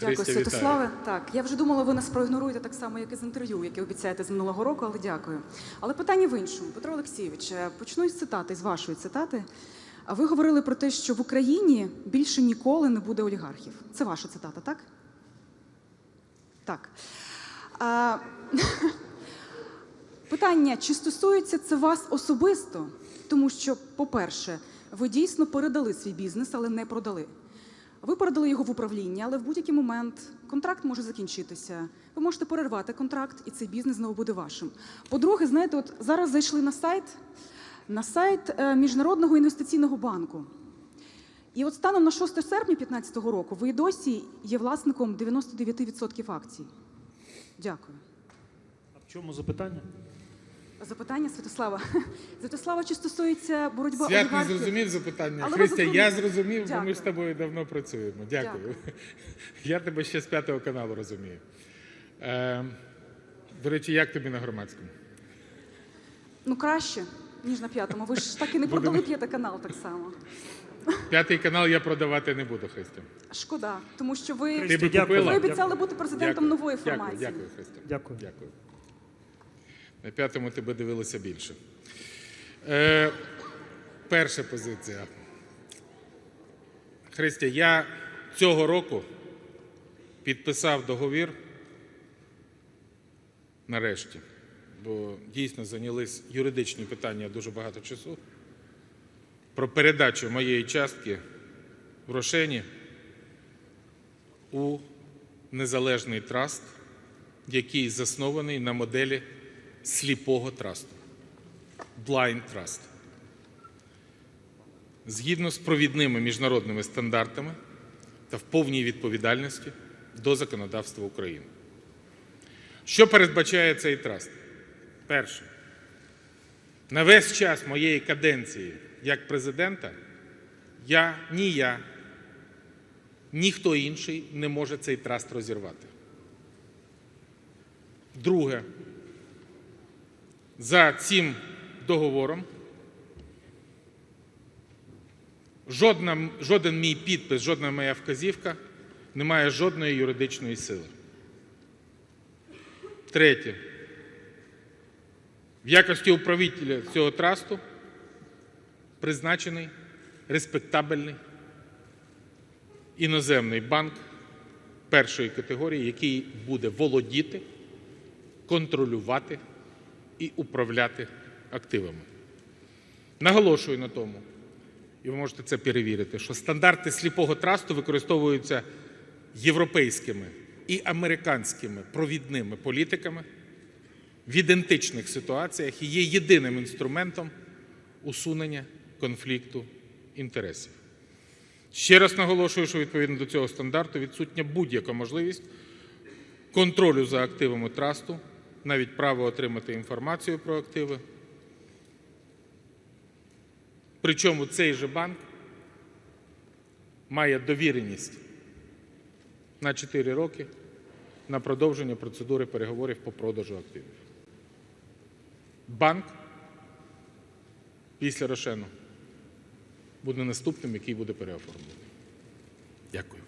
Дякую, Святославе. Так, я вже думала, ви нас проігноруєте так само, як і з інтерв'ю, яке обіцяєте з минулого року, але дякую. Але питання в іншому. Петро Олексійович, е, почну із цитати, з вашої цитати. А ви говорили про те, що в Україні більше ніколи не буде олігархів. Це ваша цитата, так? Так. А, питання: чи стосується це вас особисто? Тому що, по-перше, ви дійсно передали свій бізнес, але не продали. Ви передали його в управління, але в будь-який момент контракт може закінчитися. Ви можете перервати контракт, і цей бізнес знову буде вашим. По-друге, знаєте, от зараз зайшли на сайт, на сайт е, Міжнародного інвестиційного банку. І от станом на 6 серпня 2015 року ви досі є власником 99% акцій. Дякую. А в чому запитання? Запитання Святослава. Святослава, чи стосується боротьби Свят не олігархів? зрозумів запитання. Але ви Христя, я зрозуміли. зрозумів, бо ми Дякую. з тобою давно працюємо. Дякую. Дякую. Я тебе ще з п'ятого каналу розумію. Е, до речі, як тобі на громадському? Ну краще, ніж на п'ятому. Ви ж так і не Будемо. продали п'ятий канал так само. П'ятий канал я продавати не буду, Христя. Шкода, тому що ви, Ти би дякую. купила? обіцяли бути президентом Дякую. нової Дякую, формації. Дякую, Христя. Дякую. Дякую. На п'ятому тебе дивилися більше. Е, перша позиція. Христя, я цього року підписав договір нарешті, бо дійсно зайнялись юридичні питання дуже багато часу про передачу моєї частки в Рошені у незалежний траст, який заснований на моделі сліпого трасту Blind Trust. Згідно з провідними міжнародними стандартами та в повній відповідальності до законодавства України. Що передбачає цей траст? Перше. На весь час моєї каденції як президента я ні я, ніхто інший не може цей траст розірвати. Друге, за цим договором жодна, жоден мій підпис, жодна моя вказівка не має жодної юридичної сили. Третє. В якості управителя цього трасту призначений респектабельний іноземний банк першої категорії, який буде володіти, контролювати і управляти активами. Наголошую на тому, і ви можете це перевірити, що стандарти сліпого трасту використовуються європейськими і американськими провідними політиками в ідентичних ситуаціях і є єдиним інструментом усунення конфлікту інтересів. Ще раз наголошую, що відповідно до цього стандарту відсутня будь-яка можливість контролю за активами трасту, навіть право отримати інформацію про активи. Причому цей же банк має довіреність на 4 роки на продовження процедури переговорів по продажу активів. Банк після Рошену буде наступним, який буде переоформлений. Дякую.